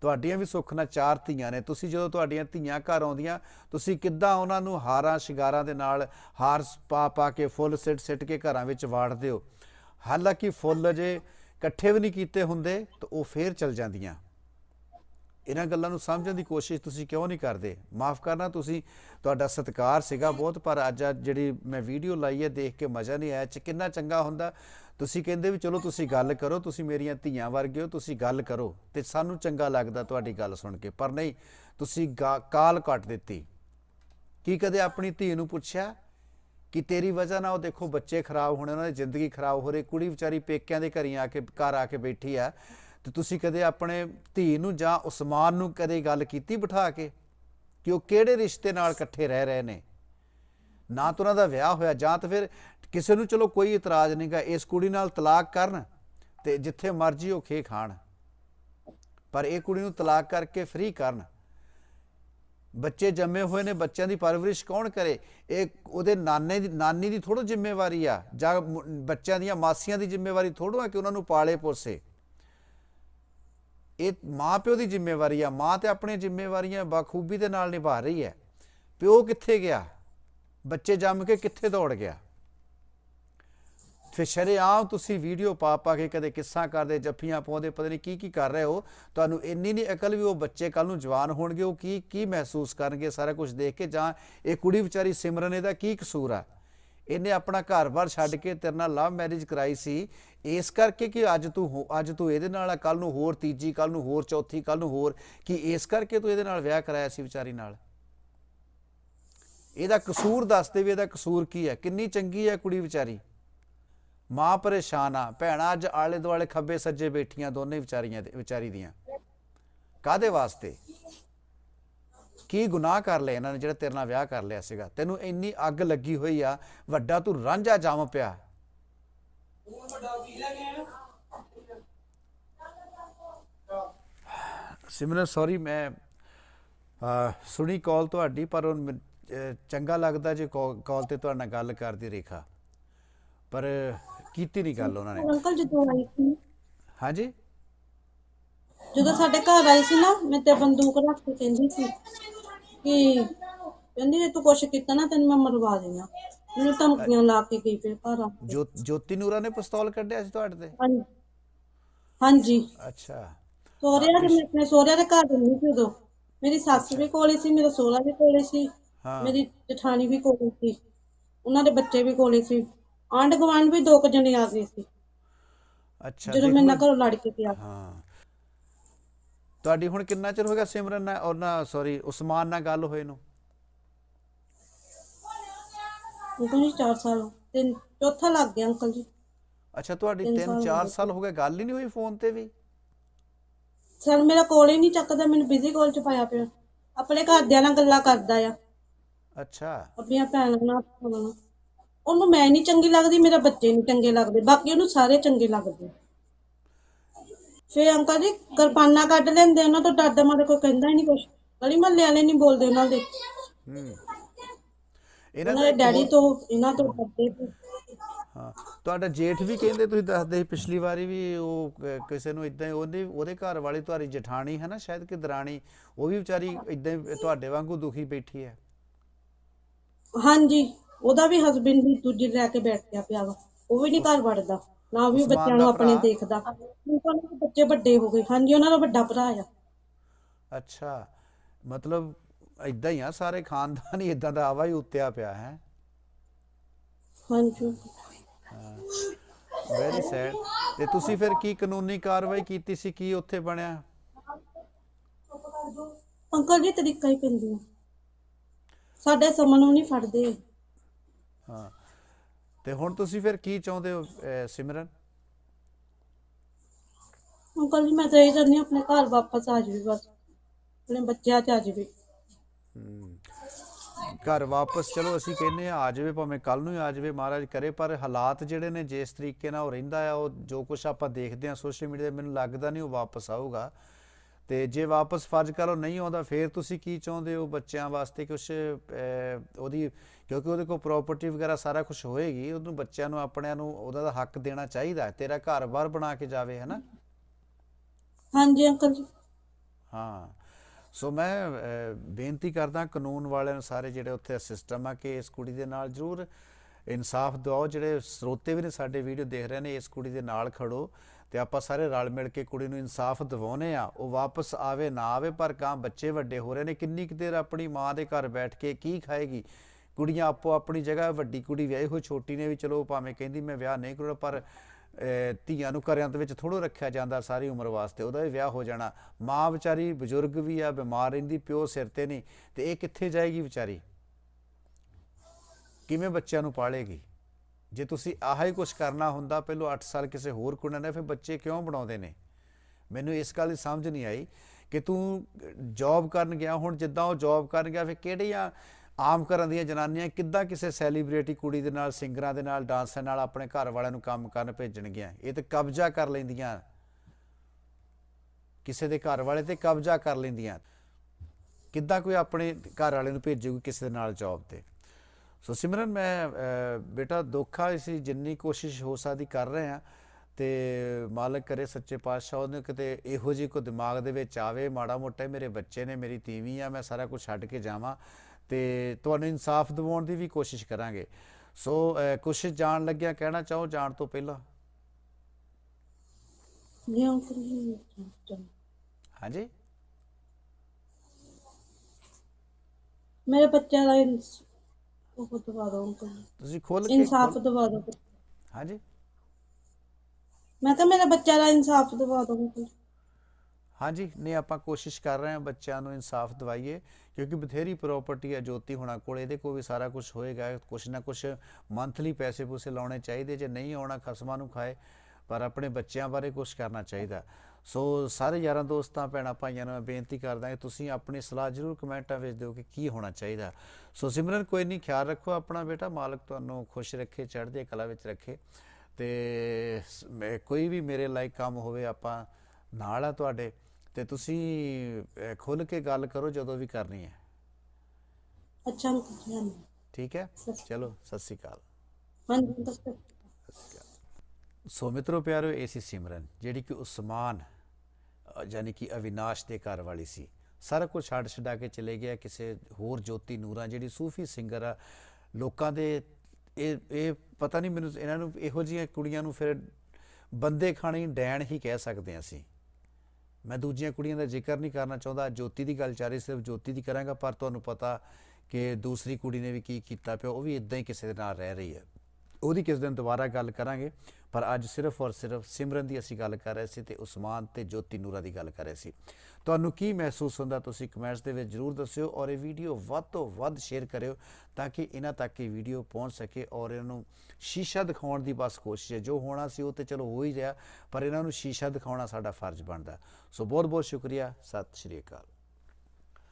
ਤੁਹਾਡੀਆਂ ਵੀ ਸੁੱਖ ਨਾਲ ਚਾਰ ਧੀਆਂ ਨੇ। ਤੁਸੀਂ ਜਦੋਂ ਤੁਹਾਡੀਆਂ ਧੀਆਂ ਘਰ ਆਉਂਦੀਆਂ, ਤੁਸੀਂ ਕਿੱਦਾਂ ਉਹਨਾਂ ਨੂੰ ਹਾਰਾਂ ਸ਼ਿੰਗਾਰਾਂ ਦੇ ਨਾਲ ਹਾਰ ਪਾ ਪਾ ਕੇ, ਫੁੱਲ ਸਿੱਟ ਸਿੱਟ ਕੇ ਘਰਾਂ ਵਿੱਚ ਵਾੜਦੇ ਹੋ? ਹਾਲਾਂਕਿ ਫੁੱਲ ਜੇ ਇਕੱਠੇ ਵੀ ਨਹੀਂ ਕੀਤੇ ਹੁੰਦੇ, ਤਾਂ ਉਹ ਫੇਰ ਚਲ ਜਾਂਦੀਆਂ। ਇਹਨਾਂ ਗੱਲਾਂ ਨੂੰ ਸਮਝਣ ਦੀ ਕੋਸ਼ਿਸ਼ ਤੁਸੀਂ ਕਿਉਂ ਨਹੀਂ ਕਰਦੇ? ਮਾਫ ਕਰਨਾ, ਤੁਸੀਂ ਤੁਹਾਡਾ ਸਤਿਕਾਰ ਸੀਗਾ ਬਹੁਤ, ਪਰ ਅੱਜ ਆ ਜਿਹੜੀ ਮੈਂ ਵੀਡੀਓ ਲਾਈ ਹੈ, ਦੇਖ ਕੇ ਮਜ਼ਾ ਨਹੀਂ ਆਇਆ। ਚ ਕਿੰਨਾ ਚੰਗਾ ਹੁੰਦਾ? ਤੁਸੀਂ ਕਹਿੰਦੇ ਵੀ ਚਲੋ ਤੁਸੀਂ ਗੱਲ ਕਰੋ, ਤੁਸੀਂ ਮੇਰੀਆਂ ਧੀਆਂ ਵਰਗੇ ਹੋ, ਤੁਸੀਂ ਗੱਲ ਕਰੋ। ਤੇ ਸਾਨੂੰ ਚੰਗਾ ਲੱਗਦਾ ਤੁਹਾਡੀ ਗੱਲ ਸੁਣ ਕੇ, ਪਰ ਨਹੀਂ, ਤੁਸੀਂ ਗਾ- ਕਾਲ ਕੱਟ ਦਿੱਤੀ। ਕੀ ਕਦੇ ਆਪਣੀ ਧੀ ਨੂੰ ਪੁੱਛਿਆ ਕਿ ਤੇਰੀ ਵਜ੍ਹਾ ਨਾਲ ਉਹ ਦੇਖੋ ਬੱਚੇ ਖਰਾਬ ਹੋਣੇ, ਉਹਨਾਂ ਦੀ ਜ਼ਿੰਦਗੀ ਖਰਾਬ ਹੋ ਰਹੀ, ਕੁੜੀ ਵਿਚਾਰੀ ਪੇਕਿਆਂ ਦੇ ਘਰੀ ਆ ਕੇ, ਘਰ ਆ ਕੇ ਬੈਠੀ ਆ ਤੇ ਤੁਸੀਂ ਕਦੇ ਆਪਣੇ ਧੀ ਨੂੰ ਜਾਂ ਉਸਮਾਨ ਨੂੰ ਕਦੇ ਗੱਲ ਕੀਤੀ ਬਿਠਾ ਕੇ ਕਿ ਉਹ ਕਿਹੜੇ ਰਿਸ਼ਤੇ ਨਾਲ ਇਕੱਠੇ ਰਹਿ ਰਹੇ ਨੇ? ਨਾ ਤਾਂ ਉਹਨਾਂ ਦਾ ਵਿਆਹ ਹੋਇਆ, ਜਾਂ ਤਾਂ ਫਿਰ ਕਿਸੇ ਨੂੰ ਚਲੋ ਕੋਈ ਇਤਰਾਜ਼ ਨਹੀਂਗਾ ਇਸ ਕੁੜੀ ਨਾਲ ਤਲਾਕ ਕਰਨ ਤੇ ਜਿੱਥੇ ਮਰਜ਼ੀ ਉਹ ਖੇ ਖਾਣ। ਪਰ ਇਹ ਕੁੜੀ ਨੂੰ ਤਲਾਕ ਕਰਕੇ ਫ੍ਰੀ ਕਰਨ। ਬੱਚੇ ਜੰਮੇ ਹੋਏ ਨੇ, ਬੱਚਿਆਂ ਦੀ ਪਰਵਰਿਸ਼ ਕੌਣ ਕਰੇ? ਇਹ ਉਹਦੇ ਨਾਨੇ ਦੀ, ਨਾਨੀ ਦੀ ਥੋੜੋ ਜ਼ਿੰਮੇਵਾਰੀ ਆ, ਜਾਂ ਬੱਚਿਆਂ ਦੀਆਂ ਮਾਸੀਆਂ ਦੀ ਜ਼ਿੰਮੇਵਾਰੀ ਥੋੜੋ ਆ ਕਿ ਉਹਨਾਂ ਨੂੰ ਪਾਲੇ ਪੋਸੇ। ਇਹ ਮਾਂ ਪਿਓ ਦੀ ਜ਼ਿੰਮੇਵਾਰੀ ਆ, ਮਾਂ ਤੇ ਆਪਣੀਆਂ ਜ਼ਿੰਮੇਵਾਰੀਆਂ ਬਾਖੂਬੀ ਦੇ ਨਾਲ ਨਿਭਾ ਰਹੀ ਹੈ। ਪਿਓ ਕਿੱਥੇ ਗਿਆ? ਬੱਚੇ ਜੰਮ ਕੇ ਕਿੱਥੇ ਦੌੜ ਗਿਆ? ਫਿਰ ਸ਼ਰੇਆਮ ਤੁਸੀਂ ਵੀਡੀਓ ਪਾ ਪਾ ਕੇ ਕਦੇ ਕਿੱਸਾ ਕਰਦੇ, ਜੱਫੀਆਂ ਪਾਉਂਦੇ, ਪਤਾ ਨਹੀਂ ਕੀ ਕੀ ਕਰ ਰਹੇ ਹੋ। ਤੁਹਾਨੂੰ ਇੰਨੀ ਨਹੀਂ ਅਕਲ ਵੀ ਉਹ ਬੱਚੇ ਕੱਲ ਨੂੰ ਜਵਾਨ ਹੋਣਗੇ, ਉਹ ਕੀ ਕੀ ਮਹਿਸੂਸ ਕਰਨਗੇ, ਸਾਰਾ ਕੁਝ ਦੇਖ ਕੇ ਜਾਂ ਇਹ ਕੁੜੀ ਵਿਚਾਰੀ ਸਿਮਰਨ, ਇਹਦਾ ਕੀ ਕਸੂਰ ਆ? ਇਹਨੇ ਆਪਣਾ ਘਰ-ਬਾਰ ਛੱਡ ਕੇ ਤੇਰੇ ਨਾਲ ਲਵ ਮੈਰਿਜ ਕਰਾਈ ਸੀ। ਇਸ ਕਰਕੇ ਕਿ ਅੱਜ ਤੂੰ ਹੋ- ਅੱਜ ਤੂੰ ਇਹਦੇ ਨਾਲ ਆ ਕੱਲ ਨੂੰ ਹੋਰ ਤੀਜੀ ਕੱਲ ਨੂੰ ਹੋਰ ਚੌਥੀ ਕੱਲ ਨੂੰ ਹੋਰ, ਕਿ ਇਸ ਕਰਕੇ ਤੂੰ ਇਹਦੇ ਨਾਲ ਵਿਆਹ ਕਰਾਇਆ ਸੀ ਵਿਚਾਰੀ ਨਾਲ? ਇਹਦਾ ਕਸੂਰ ਦੱਸ ਦੇ ਵੀ ਇਹਦਾ ਕਸੂਰ ਕੀ ਹੈ? ਕਿੰਨੀ ਚੰਗੀ ਹੈ ਕੁੜੀ ਵਿਚਾਰੀ? ਮਾਂ ਪਰੇਸ਼ਾਨ ਆ। ਭੈਣਾਂ ਅੱਜ ਆਲੇ ਦੁਆਲੇ ਖੱਬੇ ਸੱਜੇ ਬੈਠੀਆਂ ਦੋਨੇ ਵਿਚਾਰੀਆਂ ਦੇ- ਵਿਚਾਰੀ ਦੀਆਂ। ਕਾਦੇ ਵਾਸਤੇ? ਕੀ ਗੁਨਾਹ ਕਰ ਲਿਆ ਇਹਨਾਂ ਨੇ ਜਿਹੜਾ ਤੇਰੇ ਨਾਲ ਵਿਆਹ ਕਰ ਲਿਆ ਸੀਗਾ? ਤੈਨੂੰ ਇੰਨੀ ਅੱਗ ਲੱਗੀ ਹੋਈ ਆ ਵੱਡਾ ਤੂੰ ਰਾਂਝਾ ਜੰਮ ਪਿਆ। ਸਿਮਰਨ ਸੌਰੀ ਮੈਂ ਸੁਣੀ ਕਾਲ ਤੁਹਾਡੀ ਪਰ ਅਹ, ਚੰਗਾ ਲੱਗਦਾ ਜੇ ਕਾਲ ਤੇ ਤੁਹਾਡੇ ਨਾਲ ਗੱਲ ਕਰਦੀ ਰੇਖਾ ਪਰ ਕੀਤੀ ਨਹੀਂ ਗੱਲ ਉਹਨਾਂ ਨੇ। ਅੰਕਲ ਜਦੋਂ ਆਈ ਸੀ। ਹਾਂਜੀ? ਜਦੋਂ ਸਾਡੇ ਘਰ ਆਈ ਸੀ ਨਾ ਮੈਂ ਤੇ ਬੰਦੂਕ ਰੱਖ ਕੇ ਕਹਿੰਦੀ ਸੀ ਕਿ? ਕਹਿੰਦੀ ਜੇ ਤੂੰ ਕੁਛ ਕੀਤਾ ਨਾ ਤੈਨੂੰ ਮੈਂ ਮਰਵਾ ਦੇਣਾ। ਮੈਨੂੰ ਧਮਕੀਆਂ ਲਾ ਕੇ ਗਈ ਫਿਰ ਘਰ ਆ ਕੇ। ਜੋ ਜੋਤੀ ਨੂਰਾ ਨੇ ਪਿਸਤੌਲ ਕੱਢਿਆ ਸੀ ਤੁਹਾਡੇ ਤੇ? ਹਾਂਜੀ। ਹਾਂਜੀ। ਅੱਛਾ। ਸੋਹਰਿਆਂ ਦੇ ਮੈਂ ਆਪਣੇ ਸੋਹਰਿਆਂ ਦੇ ਘਰ ਨਹੀਂ ਸੀ ਉਦੋਂ। ਮੇਰੀ ਸੱਸ ਵੀ ਕੋਲੇ ਸੀ ਮੇਰਾ ਸੋਹਰਾ ਵੀ ਕੋਲੇ ਸੀ ਹਾਂ। ਮੇਰੀ ਜਠਾਣੀ ਵੀ ਕੋਲੇ ਸੀ ਉਹਨਾਂ ਦੇ ਬੱਚੇ ਵੀ ਕੋਲੇ ਸੀ। ਆਂਢ ਗੁਆਂਢ ਵੀ ਦੋ ਕੁ ਜਣੇ ਆ ਗਏ ਸੀ। ਅੱਛਾ ਜਦੋਂ ਦੇਖ ਮੈਂ ਨਾ ਲਓ। ਘਰੋਂ ਲੜ ਕੇ ਗਿਆ। ਹਾਂ। ਤੁਹਾਡੀ ਹੁਣ ਕਿੰਨਾ ਚਿਰ ਹੋ ਗਿਆ ਸਿਮਰਨ ਨਾਲ ਔਰ ਨਾ ਸੌਰੀ ਉਸਮਾਨ ਨਾਲ ਗੱਲ ਹੋਏ ਨੂੰ? ਅੰਕਲ ਜੀ 4 ਸਾਲ ਤਿੰਨ ਚੌਥਾ ਲੱਗ ਗਿਆ ਅੰਕਲ ਜੀ। ਅੱਛਾ ਤੁਹਾਡੀ ਤਿੰਨ 3 ਸਾਲ ਹੋ 4 ਗਏ। ਗੱਲ ਹੀ ਨਹੀਂ ਹੋਈ ਫੋਨ ਤੇ ਵੀ? ਸਰ ਮੇਰਾ ਕੋਲ ਹੀ ਨਹੀਂ ਚੱਕਦਾ ਮੈਨੂੰ ਬਿਜ਼ੀ ਕਾਲ ਚ ਪਾਇਆ ਪਿਆ। ਆਪਣੇ ਘਰਦਿਆਂ ਨਾਲ ਗੱਲਾਂ ਕਰਦਾ ਆ। ਅੱਛਾ। ਆਪਣੀਆਂ ਭੈਣਾਂ ਨਾਲ ਉਹਨੂੰ ਮੈਂ ਨਹੀਂ ਚੰਗੀ ਲੱਗਦੀ ਮੇਰੇ ਬੱਚੇ ਨਹੀਂ ਚੰਗੇ ਲੱਗਦੇ ਬਾਕੀ ਉਹਨੂੰ ਸਾਰੇ ਚੰਗੇ ਲੱਗਦੇ। ਫੇ ਅੰਕਲ ਜੀ ਕਿਰਪਾਨਾਂ ਕੱਢ ਲੈਂਦੇ ਉਹਨਾਂ ਤੋਂ ਡਰਦਾ ਮਾਰੇ ਕੋਈ ਕਹਿੰਦਾ ਹੀ ਨਹੀਂ ਕੁਛ। ਗਲੀ ਮਹੱਲੇ ਵਾਲੇ ਨਹੀਂ ਬੋਲਦੇ ਉਹਨਾਂ ਦੇ। ਹੂੰ। ਇਹਨਾਂ ਦਾ ਡੈਡੀ ਤੋਂ ਇਹਨਾਂ ਤੋਂ ਡਰਦੇ ਸੀ। ਹਾਂ ਤੁਹਾਡਾ ਜੇਠ ਵੀ ਕਹਿੰਦੇ ਤੁਸੀਂ ਦੱਸਦੇ ਸੀ ਪਿਛਲੀ ਵਾਰੀ ਵੀ ਉਹ ਕ- ਕਿਸੇ ਨੂੰ ਇਦਾਂ ਉਹਦੇ ਉਹਦੇ ਘਰ ਵਾਲੀ ਤੁਹਾਡੀ ਜਠਾਣੀ ਹੈ ਨਾ ਸ਼ਾਇਦ ਕਿ ਦਰਾਣੀ ਉਹ ਵੀ ਵਿਚਾਰੀ ਇਦਾਂ ਤੁਹਾਡੇ ਵਾਂਗੂ ਦੁਖੀ ਬੈਠੀ ਹੈ। ਹਾਂਜੀ ਉਹਦਾ ਵੀ ਹਸਬੰਡ ਵੀ ਦੂਜੀ ਲੈ ਕੇ ਬੈਠ ਗਿਆ ਪਿਆ ਵਾ ਉਹ ਵੀ ਨਹੀਂ ਘਰ ਵੜਦਾ। ਨਾ ਵੀ ਉਸਮਾਨ ਬੱਚਿਆਂ ਦਾ ਨੂੰ ਆਪਣੇ ਭਰਾ? ਦੇਖਦਾ। ਹੁਣ ਤਾਂ ਉਹਨਾਂ ਦੇ ਬੱਚੇ ਵੱਡੇ ਹੋ ਗਏ। ਹਾਂਜੀ ਉਹਨਾਂ ਦਾ ਵੱਡਾ ਭਰਾ ਆ। ਅੱਛਾ ਮਤਲਬ ਇਦਾਂ ਹੀ ਆ ਸਾਰੇ ਖਾਨਦਾਨ ਹੀ ਇਦਾਂ ਦਾ ਆਵਾ ਹੀ ਉੱਤਿਆ ਪਿਆ ਹੈ। ਹਾਂਜੀ। ਵੈਰੀ ਸੈਡ ਤੇ ਤੁਸੀਂ ਫਿਰ ਕੀ ਕਾਨੂੰਨੀ ਕਾਰਵਾਈ ਕੀਤੀ ਸੀ? ਕੀ ਉੱਥੇ ਬਣਿਆ? ਅੰਕਲ ਜੀ ਤਰੀਕਾ ਹੀ ਪੈਂਦੀ ਆ ਸਾਡੇ ਸਮਨ ਨੂੰ ਨਹੀਂ ਫੜਦੇ। ਹਾਂ। ਤੇ ਹੁਣ ਤੁਸੀਂ ਫਿਰ ਕੀ ਚਾਹੁੰਦੇ ਹੋ ਸਿਮਰਨ? ਅੰਕਲ ਜੀ ਮੈਂ ਤਾਂ ਇਹ ਚਾਹੁੰਦੀ ਆਪਣੇ ਘਰ ਵਾਪਸ ਆ ਜਾਵੇ ਬਸ ਆਪਣੇ ਬੱਚਿਆਂ 'ਚ ਆ ਜਾਵੇ। ਘਰ ਵਾਪਸ ਚਲੋ ਅਸੀਂ ਕਹਿੰਨੇ ਆ ਆ ਜਾਵੇ ਭਾਵੇਂ ਕੱਲ ਨੂੰ ਹੀ ਆ ਜਾਵੇ ਮਹਾਰਾਜ ਕਰੇ ਪਰ ਹਾਲਾਤ ਜਿਹੜੇ ਨੇ ਜਿਸ ਤਰੀਕੇ ਨਾਲ ਉਹ ਰਹਿੰਦਾ ਆ ਉਹ ਜੋ ਕੁਝ ਆਪਾਂ ਦੇਖਦੇ ਆ ਸੋਸ਼ਲ ਮੀਡੀਆ ਤੇ ਮੈਨੂੰ ਲੱਗਦਾ ਨਹੀਂ ਉਹ ਵਾਪਸ ਆਊਗਾ। ਤੇ ਜੇ ਵਾਪਸ ਫਰਜ਼ ਕਰੋ ਨਹੀਂ ਆਉਂਦਾ ਫੇਰ ਤੁਸੀਂ ਕੀ ਚਾਹੁੰਦੇ ਹੋ ਬੱਚਿਆਂ ਵਾਸਤੇ? ਕੁਝ ਉਹਦੀ ਕਿਉਂਕਿ ਉਹਦੇ ਕੋਲ ਪ੍ਰਾਪਰਟੀ ਵਗੈਰਾ ਸਾਰਾ ਕੁਝ ਹੋਏਗੀ ਉਹਨੂੰ ਬੱਚਿਆਂ ਨੂੰ ਆਪਣਿਆਂ ਨੂੰ ਉਹਦਾ ਦਾ ਹੱਕ ਦੇਣਾ ਚਾਹੀਦਾ। ਤੇਰਾ ਘਰ-ਬਾਰ ਬਣਾ ਕੇ ਜਾਵੇ ਹੈ ਨਾ ਹਾਂਜੀ ਅੰਕਲ ਜੀ। ਹਾਂ। ਸੋ ਮੈਂ ਬੇਨਤੀ ਕਰਦਾ ਕਾਨੂੰਨ ਵਾਲਿਆਂ ਨੂੰ ਸਾਰੇ ਜਿਹੜੇ ਉੱਥੇ ਸਿਸਟਮ ਆ ਕਿ ਇਸ ਕੁੜੀ ਦੇ ਨਾਲ ਜ਼ਰੂਰ ਇਨਸਾਫ ਦਿਵਾਓ, ਜਿਹੜੇ ਸਰੋਤੇ ਵੀ ਨੇ ਸਾਡੇ ਵੀਡੀਓ ਦੇਖ ਰਹੇ ਨੇ, ਇਸ ਕੁੜੀ ਦੇ ਨਾਲ ਖੜੋ ਤੇ ਆਪਾਂ ਸਾਰੇ ਰਲ ਮਿਲ ਕੇ ਕੁੜੀ ਨੂੰ ਇਨਸਾਫ ਦਿਵਾਉਨੇ ਆ ਉਹ ਵਾਪਸ ਆਵੇ, ਨਾ ਆਵੇ, ਪਰ ਕਾਂ ਬੱਚੇ ਵੱਡੇ ਹੋ ਰਹੇ ਨੇ। ਕਿੰਨੀ ਕੁ ਦੇਰ ਆਪਣੀ ਮਾਂ ਦੇ ਘਰ ਬੈਠ ਕੇ ਕੀ ਖਾਏਗੀ? ਕੁੜੀਆਂ ਆਪੋ ਆਪਣੀ ਜਗ੍ਹਾ, ਵੱਡੀ ਕੁੜੀ ਵਿਆਹੀ ਹੋਈ, ਛੋਟੀ ਨੇ ਵੀ ਚਲੋ ਭਾਵੇਂ ਕਹਿੰਦੀ ਮੈਂ ਵਿਆਹ ਨਹੀਂ ਕਰਾਉਣਾ, ਪਰ ਧੀਆਂ ਨੂੰ ਘਰਿਆਂ ਦੇ ਵਿੱਚ ਥੋੜੋ ਰੱਖਿਆ ਜਾਂਦਾ ਸਾਰੀ ਉਮਰ ਵਾਸਤੇ, ਉਹਦਾ ਵੀ ਵਿਆਹ ਹੋ ਜਾਣਾ। ਮਾਂ ਵਿਚਾਰੀ ਬਜ਼ੁਰਗ ਵੀ ਆ, ਬਿਮਾਰ ਰਹਿੰਦੀ, ਪਿਓ ਸਿਰ ਤੇ ਨਹੀਂ। ਤੇ ਇਹ ਕਿੱਥੇ ਜਾਏਗੀ ਵਿਚਾਰੀ? ਕਿਵੇਂ ਬੱਚਿਆਂ ਨੂੰ ਪਾਲੇਗੀ? ਜੇ ਤੁਸੀਂ ਆਹ ਹੀ ਕੁਝ ਕਰਨਾ ਹੁੰਦਾ, ਪਹਿਲਾਂ 8 ਸਾਲ ਕਿਸੇ ਹੋਰ ਕੁੜੀ ਨੇ ਫਿਰ ਬੱਚੇ ਕਿਉਂ ਬਣਾਉਂਦੇ ਨੇ? ਮੈਨੂੰ ਇਸ ਗੱਲ ਦੀ ਸਮਝ ਨਹੀਂ ਆਈ ਕਿ ਤੂੰ ਜੌਬ ਕਰਨ ਗਿਆ, ਹੁਣ ਜਿੱਦਾਂ ਉਹ ਜੌਬ ਕਰਨ ਗਿਆ, ਫਿਰ ਕਿਹੜੀਆਂ ਆਮ ਘਰਾਂ ਦੀਆਂ ਜਨਾਨੀਆਂ ਕਿੱਦਾਂ ਕਿਸੇ ਸੈਲੀਬ੍ਰਿਟੀ ਕੁੜੀ ਦੇ ਨਾਲ, ਸਿੰਗਰਾਂ ਦੇ ਨਾਲ ਡਾਂਸਰ ਨਾਲ ਆਪਣੇ ਘਰ ਵਾਲਿਆਂ ਨੂੰ ਕੰਮ ਕਰਨ ਭੇਜਣਗੀਆਂ? ਇਹ ਤੇ ਕਬਜ਼ਾ ਕਰ ਲੈਂਦੀਆਂ। ਕਿਸੇ ਦੇ ਘਰ ਵਾਲੇ ਤੇ ਕਬਜ਼ਾ ਕਰ ਲੈਂਦੀਆਂ। ਕਿੱਦਾਂ ਕੋਈ ਆਪਣੇ ਘਰ ਵਾਲੇ ਨੂੰ ਭੇਜੂਗੀ ਕਿਸੇ ਦੇ ਨਾਲ ਜੌਬ ਤੇ? ਸੋ ਸਿਮਰਨ ਮੈਂ ਬੇਟਾ ਦੋਖਾ ਇਸੀ ਜਿੰਨੀ ਕੋਸ਼ਿਸ਼ ਹੋ ਸਕਦੀ ਕਰ ਰਹੇ ਆ ਤੇ ਮਾਲਕ ਕਰੇ ਸੱਚੇ ਪਾਤਸ਼ਾਹ ਉਹਨੇ ਕਿਤੇ ਇਹੋ ਜਿਹੀ ਕੋ ਦਿਮਾਗ ਦੇ ਵਿੱਚ ਆਵੇ ਮਾੜਾ ਮੋਟਾ ਮੇਰੇ ਬੱਚੇ ਨੇ ਮੇਰੀ ਤੀਵੀਂ ਆ ਮੈਂ ਸਾਰਾ ਕੁਝ ਛੱਡ ਕੇ ਜਾਵਾਂ ਤੇ ਤੁਹਾਨੂੰ ਇਨਸਾਫ ਦਿਵਾਉਣ ਦੀ ਵੀ ਕੋਸ਼ਿਸ਼ ਕਰਾਂਗੇ। ਸੋ ਕੁਛ ਜਾਣ ਲੱਗਿਆ ਕਹਿਣਾ ਚਾਹੋ ਜਾਣ ਤੋਂ ਪਹਿਲਾਂ? ਜੀ ਜੀ। ਹਾਂਜੀ? ਮੇਰੇ ਬੱਚਿਆਂ ਦਾ ਉਹ ਦਵਾ ਦਿਓ ਅੰਕਲ ਜੀ। ਤੁਸੀਂ ਖੋਲ ਕੇ ਇਨਸਾਫ ਦਵਾ ਦਿਓ ਹਾਂਜੀ। ਮੈਂ ਕਿਹਾ ਮੇਰੇ ਬੱਚਿਆਂ ਦਾ ਇਨਸਾਫ ਦਵਾ ਦਿਓ ਅੰਕਲ ਹਾਂਜੀ ਨਹੀਂ ਆਪਾਂ ਕੋਸ਼ਿਸ਼ ਕਰ ਰਹੇ ਹਾਂ ਬੱਚਿਆਂ ਨੂੰ ਇਨਸਾਫ ਦਿਵਾਈਏ ਕਿਉਂਕਿ ਬਥੇਰੀ ਪ੍ਰਾਪਰਟੀ ਹੈ ਜੋਤੀ ਹੋਣਾ ਕੋਲ ਇਹਦੇ ਕੋਲ ਵੀ ਸਾਰਾ ਕੁਝ ਹੋਏਗਾ। ਕੁਛ ਨਾ ਕੁਛ ਮੰਥਲੀ ਪੈਸੇ ਪੂਸੇ ਲਾਉਣੇ ਚਾਹੀਦੇ ਜੇ ਨਹੀਂ ਆਉਣਾ ਖਸਮਾਂ ਨੂੰ ਖਾਏ ਪਰ ਆਪਣੇ ਬੱਚਿਆਂ ਬਾਰੇ ਕੁਝ ਕਰਨਾ ਚਾਹੀਦਾ। ਸੋ ਸਾਰੇ ਯਾਰਾਂ ਦੋਸਤਾਂ ਭੈਣਾਂ ਭਾਈਆਂ ਨੂੰ ਮੈਂ ਬੇਨਤੀ ਕਰਦਾ ਕਿ ਤੁਸੀਂ ਆਪਣੀ ਸਲਾਹ ਜ਼ਰੂਰ ਕਮੈਂਟਾਂ ਵਿੱਚ ਦਿਓ ਕਿ ਕੀ ਹੋਣਾ ਚਾਹੀਦਾ। ਸੋ ਸਿਮਰਨ ਕੋਈ ਨਹੀਂ ਖਿਆਲ ਰੱਖੋ ਆਪਣਾ ਬੇਟਾ ਮਾਲਕ ਤੁਹਾਨੂੰ ਖੁਸ਼ ਰੱਖੇ ਚੜ੍ਹਦੀ ਕਲਾ ਵਿੱਚ ਰੱਖੇ ਤੇ ਕੋਈ ਵੀ ਮੇਰੇ ਲਾਇਕ ਕੰਮ ਹੋਵੇ ਆਪਾਂ ਨਾਲ ਆ ਤੁਹਾਡੇ ਤੇ ਤੁਸੀਂ ਖੁੱਲ ਕੇ ਗੱਲ ਕਰੋ ਜਦੋਂ ਵੀ ਕਰਨੀ ਹੈ। ਅੱਛਾ ਅੰਕਲ ਠੀਕ ਹੈ? ਚਲੋ ਸਤਿ ਸ਼੍ਰੀ ਅਕਾਲ। ਹਾਂਜੀ ਦੱਸੋ ਸੋ ਮਿੱਤਰੋ ਪਿਆਰੋ ਇਹ ਸੀ ਸਿਮਰਨ ਜਿਹੜੀ ਕਿ ਉਸਮਾਨ ਯਾਨੀ ਕਿ ਅਵਿਨਾਸ਼ ਦੇ ਘਰ ਵਾਲੀ ਸੀ। ਸਾਰਾ ਕੁਝ ਛੱਡ ਛਡਾ ਕੇ ਚਲੇ ਗਿਆ, ਕਿਸੇ ਹੋਰ ਜੋਤੀ ਨੂਰਾਂ ਜਿਹੜੀ ਸੂਫੀ ਸਿੰਗਰ ਆ, ਲੋਕਾਂ ਦੇ ਇਹ ਇਹ ਪਤਾ ਨਹੀਂ ਮੈਨੂੰ, ਇਹਨਾਂ ਨੂੰ ਇਹੋ ਜਿਹੀਆਂ ਕੁੜੀਆਂ ਨੂੰ ਫਿਰ ਬੰਦੇ ਖਾਣੀ ਡੈਣ ਹੀ ਕਹਿ ਸਕਦੇ ਹਾਂ ਅਸੀਂ। ਮੈਂ ਦੂਜੀਆਂ ਕੁੜੀਆਂ ਦਾ ਜ਼ਿਕਰ ਨਹੀਂ ਕਰਨਾ ਚਾਹੁੰਦਾ, ਜੋਤੀ ਦੀ ਗੱਲ ਚੱਲ ਰਹੀ, ਸਿਰਫ ਜੋਤੀ ਦੀ ਕਰਾਂਗਾ, ਪਰ ਤੁਹਾਨੂੰ ਪਤਾ ਕਿ ਦੂਸਰੀ ਕੁੜੀ ਨੇ ਵੀ ਕੀ ਕੀਤਾ ਪਿਆ, ਉਹ ਵੀ ਇਦਾਂ ਹੀ ਕਿਸੇ ਦੇ ਨਾਲ ਰਹਿ ਰਹੀ ਹੈ। ਉਹਦੀ ਕਿਸ ਦਿਨ ਦੁਬਾਰਾ ਗੱਲ ਕਰਾਂਗੇ? ਪਰ ਅੱਜ ਸਿਰਫ ਔਰ ਸਿਰਫ ਸਿਮਰਨ ਦੀ ਅਸੀਂ ਗੱਲ ਕਰ ਰਹੇ ਸੀ ਤੇ ਉਸਮਾਨ ਤੇ ਜੋਤੀ ਨੂਰਾ ਦੀ ਗੱਲ ਕਰ ਰਹੇ ਸੀ। ਤੁਹਾਨੂੰ ਕੀ ਮਹਿਸੂਸ ਹੁੰਦਾ ਤੁਸੀਂ ਕਮੈਂਟਸ ਦੇ ਵਿੱਚ ਜਰੂਰ ਦੱਸਿਓ ਔਰ ਇਹ ਵੀਡੀਓ ਵੱਧ ਤੋਂ ਵੱਧ ਸ਼ੇਅਰ ਕਰਿਓ ਤਾਂ ਕਿ ਇਹਨਾਂ ਤੱਕ ਇਹ ਵੀਡੀਓ ਪਹੁੰਚ ਸਕੇ ਔਰ ਇਹਨਾਂ ਨੂੰ ਸ਼ੀਸ਼ਾ ਦਿਖਾਉਣ ਦੀ ਬਸ ਕੋਸ਼ਿਸ਼ ਹੈ। ਜੋ ਹੋਣਾ ਸੀ ਉਹ ਤੇ ਚਲੋ ਹੋ ਹੀ ਰਿਹਾ, ਪਰ ਇਹਨਾਂ ਨੂੰ ਸ਼ੀਸ਼ਾ ਦਿਖਾਉਣਾ ਸਾਡਾ ਫਰਜ਼ ਬਣਦਾ। ਸੋ ਬਹੁਤ ਬਹੁਤ ਸ਼ੁਕਰੀਆ। ਸਤਿ ਸ਼੍ਰੀ ਅਕਾਲ।